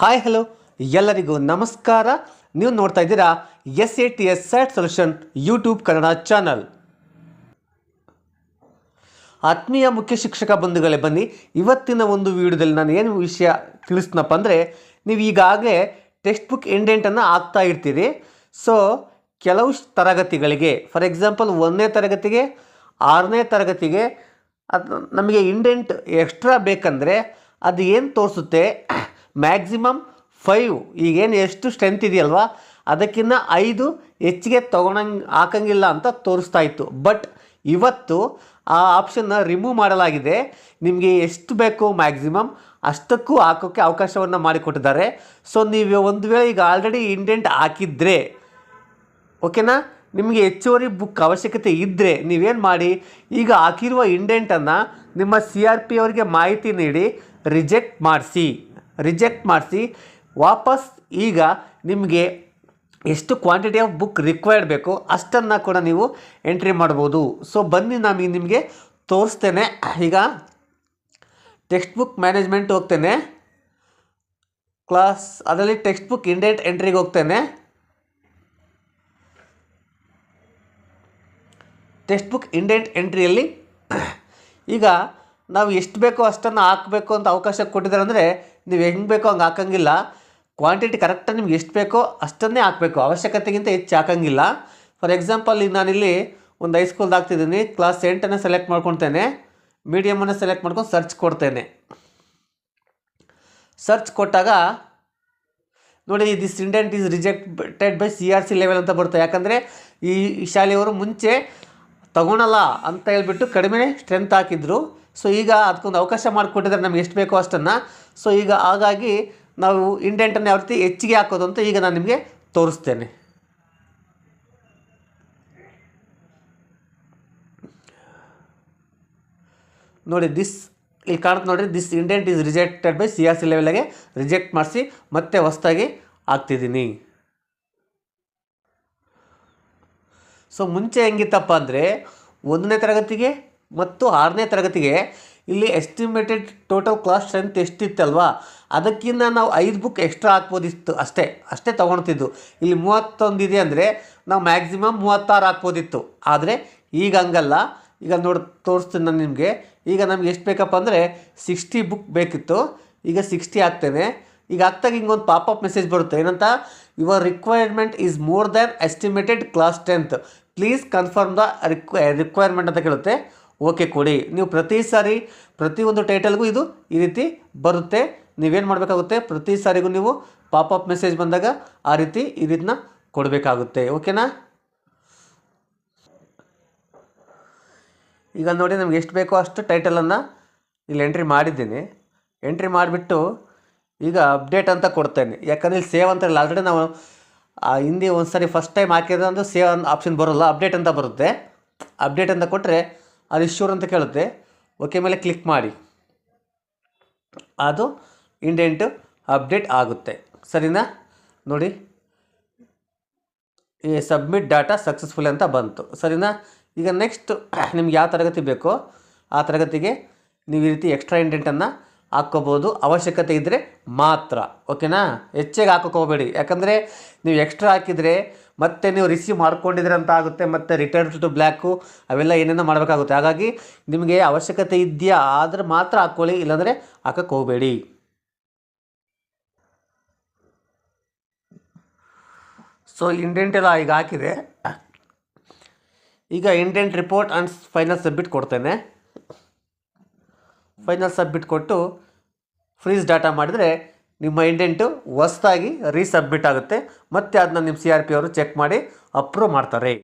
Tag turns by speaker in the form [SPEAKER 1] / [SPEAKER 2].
[SPEAKER 1] Hi hello ಎಲ್ಲರಿಗೂ ನಮಸ್ಕಾರ. ನೀವು ನೋಡ್ತಾ ಇದ್ದೀರಾ S A T S SAT solution YouTube Kannada channel. ಆತ್ಮೀಯ ಮುಖ್ಯ ಶಿಕ್ಷಕ ಬಂಧುಗಳೇ, ಬನ್ನಿ. ಇವತ್ತಿನ ಒಂದು ವಿಡಿಯೋದಲ್ಲಿ ನಾನು ಏನು ವಿಷಯ ತಿಳಿಸ್ನಪ್ಪ ಅಂದರೆ, ನೀವು ಈಗಾಗಲೇ ಟೆಕ್ಸ್ಟ್ ಬುಕ್ ಇಂಡೆಂಟನ್ನು ಹಾಕ್ತಾ ಇರ್ತೀರಿ. ಸೊ ಕೆಲವು ತರಗತಿಗಳಿಗೆ, ಫಾರ್ ಎಕ್ಸಾಂಪಲ್ ಒಂದನೇ ತರಗತಿಗೆ, ಆರನೇ ತರಗತಿಗೆ, ಅದು ನಮಗೆ ಇಂಡೆಂಟ್ ಎಕ್ಸ್ಟ್ರಾ ಬೇಕಂದರೆ, ಅದು ಏನು ತೋರಿಸುತ್ತೆ? ಮ್ಯಾಕ್ಸಿಮಮ್ ಫೈವ್ ಈಗೇನು ಎಷ್ಟು ಸ್ಟ್ರೆಂತ್ ಇದೆಯಲ್ವಾ? ಅದಕ್ಕಿಂತ ಐದು ಹೆಚ್ಚಿಗೆ ತೊಗೊಳಂಗೆ ಹಾಕಂಗಿಲ್ಲ ಅಂತ ತೋರಿಸ್ತಾ ಇತ್ತು. ಬಟ್ ಇವತ್ತು ಆ ಆಪ್ಷನ್ನ ರಿಮೂವ್ ಮಾಡಲಾಗಿದೆ. ನಿಮಗೆ ಎಷ್ಟು ಬೇಕು ಮ್ಯಾಕ್ಸಿಮಮ್ ಅಷ್ಟಕ್ಕೂ ಹಾಕೋಕ್ಕೆ ಅವಕಾಶವನ್ನು ಮಾಡಿಕೊಟ್ಟಿದ್ದಾರೆ. ಸೊ ನೀವು ಒಂದು ವೇಳೆ ಈಗ ಆಲ್ರೆಡಿ ಇಂಡೆಂಟ್ ಹಾಕಿದ್ರೆ ಓಕೆನಾ ನಿಮಗೆ ಹೆಚ್ಚುವರಿ ಬುಕ್ ಅವಶ್ಯಕತೆ ಇದ್ದರೆ ನೀವೇನು ಮಾಡಿ? ಈಗ ಹಾಕಿರುವ ಇಂಡೆಂಟನ್ನು ನಿಮ್ಮ ಸಿ ಆರ್ ಪಿ ಅವರಿಗೆ ಮಾಹಿತಿ ನೀಡಿ ರಿಜೆಕ್ಟ್ ಮಾಡಿಸಿ. ರಿಜೆಕ್ಟ್ ಮಾಡಿಸಿ ವಾಪಸ್ ಈಗ ನಿಮಗೆ ಎಷ್ಟು ಕ್ವಾಂಟಿಟಿ ಆಫ್ ಬುಕ್ ರಿಕ್ವೈರ್ಡ್ ಬೇಕು ಅಷ್ಟನ್ನು ಕೂಡ ನೀವು ಎಂಟ್ರಿ ಮಾಡ್ಬೋದು. ಸೊ ಬನ್ನಿ ನಾನು ನಿಮಗೆ ತೋರಿಸ್ತೇನೆ. ಈಗ ಟೆಕ್ಸ್ಟ್ ಬುಕ್ ಮ್ಯಾನೇಜ್ಮೆಂಟ್ ಹೋಗ್ತೇನೆ. ಕ್ಲಾಸ್ ಅದರಲ್ಲಿ ಟೆಕ್ಸ್ಟ್ ಬುಕ್ ಇಂಡೆಂಟ್ ಎಂಟ್ರಿಗೆ ಹೋಗ್ತೇನೆ. ಟೆಕ್ಸ್ಟ್ ಬುಕ್ ಇಂಡೆಂಟ್ ಎಂಟ್ರಿಯಲ್ಲಿ ಈಗ ನಾವು ಎಷ್ಟು ಬೇಕೋ ಅಷ್ಟನ್ನು ಹಾಕಬೇಕು ಅಂತ ಅವಕಾಶ ಕೊಟ್ಟಿದ್ದಾರೆ ಅಂದರೆ ನೀವು ಹೆಂಗೆ ಬೇಕೋ ಹಂಗೆ ಹಾಕಂಗಿಲ್ಲ. ಕ್ವಾಂಟಿಟಿ ಕರೆಕ್ಟಾಗಿ ನಿಮ್ಗೆ ಎಷ್ಟು ಬೇಕೋ ಅಷ್ಟನ್ನೇ ಹಾಕಬೇಕು. ಅವಶ್ಯಕತೆಗಿಂತ ಹೆಚ್ಚು ಹಾಕೋಂಗಿಲ್ಲ. ಫಾರ್ ಎಕ್ಸಾಂಪಲ್ ಈಗ ನಾನಿಲ್ಲಿ ಒಂದು ಹೈಸ್ಕೂಲ್ದು ಹಾಕ್ತಿದ್ದೀನಿ. ಕ್ಲಾಸ್ ಎಂಟನ್ನು ಸೆಲೆಕ್ಟ್ ಮಾಡ್ಕೊತೇನೆ ಮೀಡಿಯಮನ್ನು ಸೆಲೆಕ್ಟ್ ಮಾಡ್ಕೊಂಡು ಸರ್ಚ್ ಕೊಡ್ತೇನೆ. ಸರ್ಚ್ ಕೊಟ್ಟಾಗ ನೋಡಿ this indent is rejected by C R C level ಅಂತ ಬರುತ್ತೆ. ಯಾಕಂದರೆ ಈ ಶಾಲೆಯವರು ಮುಂಚೆ ತಗೊಳಲ್ಲ ಅಂತ ಹೇಳ್ಬಿಟ್ಟು ಕಡಿಮೆ ಸ್ಟ್ರೆಂತ್ ಹಾಕಿದ್ರು. ಸೊ ಈಗ ಅದಕ್ಕೊಂದು ಅವಕಾಶ ಮಾಡಿಕೊಟ್ಟಿದ್ದಾರೆ ನಮ್ಗೆ ಎಷ್ಟು ಬೇಕೋ ಅಷ್ಟನ್ನು. ಸೊ ಈಗ ಹಾಗಾಗಿ ನಾವು ಇಂಡೆಂಟನ್ನು ಯಾವ ರೀತಿ ಹೆಚ್ಚಿಗೆ ಹಾಕೋದು ಅಂತ ಈಗ ನಾನು ನಿಮಗೆ ತೋರಿಸ್ತೇನೆ. ನೋಡಿ ದಿಸ್ ಇಲ್ಲಿ ಕಾಣುತ್ತೆ ನೋಡಿರಿ this indent is rejected by C R C ಲೆವೆಲ್ಗೆ ರಿಜೆಕ್ಟ್ ಮಾಡಿಸಿ ಮತ್ತೆ ಹೊಸ್ತಾಗಿ ಹಾಕ್ತಿದ್ದೀನಿ. ಸೊ ಮುಂಚೆ ಹೆಂಗಿತ್ತಪ್ಪ ಅಂದರೆ ಒಂದನೇ ತರಗತಿಗೆ ಮತ್ತು ಆರನೇ ತರಗತಿಗೆ ಇಲ್ಲಿ ಎಸ್ಟಿಮೇಟೆಡ್ ಟೋಟಲ್ ಕ್ಲಾಸ್ ಸ್ಟ್ರೆಂತ್ ಎಷ್ಟಿತ್ತಲ್ವಾ? ಅದಕ್ಕಿಂತ ನಾವು ಐದು ಬುಕ್ ಎಕ್ಸ್ಟ್ರಾ ಹಾಕ್ಬೋದಿತ್ತು ಅಷ್ಟೇ ಅಷ್ಟೇ ತೊಗೊಳ್ತಿದ್ದು. ಇಲ್ಲಿ ಮೂವತ್ತೊಂದು ಇದೆ ಅಂದರೆ ನಾವು ಮ್ಯಾಕ್ಸಿಮಮ್ ಮೂವತ್ತಾರು ಹಾಕ್ಬೋದಿತ್ತು. ಆದರೆ ಈಗ ಹಂಗಲ್ಲ. ಈಗ ನೋಡಿ, ತೋರಿಸ್ತೀನಿ ನಾನು ನಿಮಗೆ. ಈಗ ನಮ್ಗೆ ಎಷ್ಟು ಬೇಕಪ್ಪ ಅಂದರೆ ಸಿಕ್ಸ್ಟಿ ಬುಕ್ ಬೇಕಿತ್ತು. ಈಗ ಸಿಕ್ಸ್ಟಿ ಹಾಕ್ತೇನೆ. ಈಗ ಹಾಕ್ದಾಗ ಹಿಂಗೊಂದು ಪಾಪಪ್ ಮೆಸೇಜ್ ಬರುತ್ತೆ. ಏನಂತ? Your requirement is more than estimated class tenth please confirm the require requirement ಅಂತ ಕೇಳುತ್ತೆ. ಓಕೆ ಕೊಡಿ. ನೀವು ಪ್ರತಿ ಸಾರಿ ಪ್ರತಿಯೊಂದು ಟೈಟಲ್ಗೂ ಇದು ಈ ರೀತಿ ಬರುತ್ತೆ. ನೀವೇನು ಮಾಡಬೇಕಾಗುತ್ತೆ? ಪ್ರತಿ ಸಾರಿಗೂ ನೀವು ಪಾಪಪ್ ಮೆಸೇಜ್ ಬಂದಾಗ ಆ ರೀತಿ ಈ ರೀತಿನ ಕೊಡಬೇಕಾಗುತ್ತೆ. ಓಕೆನಾ ಈಗ ನೋಡಿ ನಮ್ಗೆ ಎಷ್ಟು ಬೇಕೋ ಅಷ್ಟು ಟೈಟಲನ್ನು ಇಲ್ಲಿ ಎಂಟ್ರಿ ಮಾಡಿದ್ದೀನಿ. ಎಂಟ್ರಿ ಮಾಡಿಬಿಟ್ಟು ಈಗ ಅಪ್ಡೇಟ್ ಅಂತ ಕೊಡ್ತೇನೆ. ಯಾಕಂದರೆ ಇಲ್ಲಿ ಸೇವ್ ಅಂತ ಇಲ್ಲ. ಆಲ್ರೆಡಿ ನಾವು ಹಿಂದಿ ಒಂದು ಸಾರಿ ಫಸ್ಟ್ ಟೈಮ್ ಹಾಕಿದ್ರೆ ಒಂದು ಸೇವ್ ಆಪ್ಷನ್ ಬರೋಲ್ಲ. ಅಪ್ಡೇಟ್ ಅಂತ ಬರುತ್ತೆ. ಅಪ್ಡೇಟ್ ಅಂತ ಕೊಟ್ಟರೆ ಅದು ಇಶ್ಯೂರ್ ಅಂತ ಕೇಳುತ್ತೆ. ಓಕೆ ಮೇಲೆ ಕ್ಲಿಕ್ ಮಾಡಿ. ಅದು ಇಂಡೆಂಟು ಅಪ್ಡೇಟ್ ಆಗುತ್ತೆ. ಸರಿನಾ? ನೋಡಿ. ಈ ಸಬ್ಮಿಟ್ ಡಾಟಾ ಸಕ್ಸಸ್ಫುಲ್ ಅಂತ ಬಂತು. ಸರಿನಾ? ಈಗ ನೆಕ್ಸ್ಟ್ ನಿಮ್ಗೆ ಯಾವ ತರಗತಿ ಬೇಕೋ ಆ ತರಗತಿಗೆ ನೀವು ಈ ರೀತಿ ಎಕ್ಸ್ಟ್ರಾ ಇಂಡೆಂಟನ್ನು ಹಾಕ್ಕೋಬೋದು ಅವಶ್ಯಕತೆ ಇದ್ದರೆ ಮಾತ್ರ. ಓಕೆನಾ? ಹೆಚ್ಚಿಗೆ ಹಾಕೋಕೆ ಹೋಗಬೇಡಿ ಯಾಕಂದರೆ ನೀವು ಎಕ್ಸ್ಟ್ರಾ ಹಾಕಿದರೆ ಮತ್ತೆ ನೀವು ರಿಸೀವ್ ಮಾಡ್ಕೊಂಡಿದ್ರೆ ಅಂತ ಆಗುತ್ತೆ, ಮತ್ತು ರಿಟರ್ನ್ ಟು ಬ್ಲ್ಯಾಕು ಅವೆಲ್ಲ ಏನೇನೋ ಮಾಡಬೇಕಾಗುತ್ತೆ. ಹಾಗಾಗಿ ನಿಮಗೆ ಅವಶ್ಯಕತೆ ಇದೆಯಾ, ಆದರೆ ಮಾತ್ರ ಹಾಕ್ಕೊಳ್ಳಿ ಇಲ್ಲಾಂದರೆ ಹಾಕಕ್ಕೆ ಹೋಗಬೇಡಿ ಸೊ ಇಂಡೆಂಟ್ ಎಲ್ಲ ಈಗ ಹಾಕಿದೆ. ಈಗ indent report and final submit ಕೊಡ್ತೇನೆ. ಫೈನಲ್ ಸಬ್ಮಿಟ್ ಕೊಟ್ಟು ಫ್ರೀಸ್ ಡಾಟಾ ಮಾಡಿದರೆ ನಿಮ್ಮ ಇಂಡೆಂಟು ಹೊಸ್ದಾಗಿ ರೀಸಬ್ಮಿಟ್ ಆಗುತ್ತೆ. ಮತ್ತು ಅದನ್ನ ನಿಮ್ಮ ಸಿ ಆರ್ ಪಿ ಅವರು ಚೆಕ್ ಮಾಡಿ ಅಪ್ರೂವ್ ಮಾಡ್ತಾರೆ.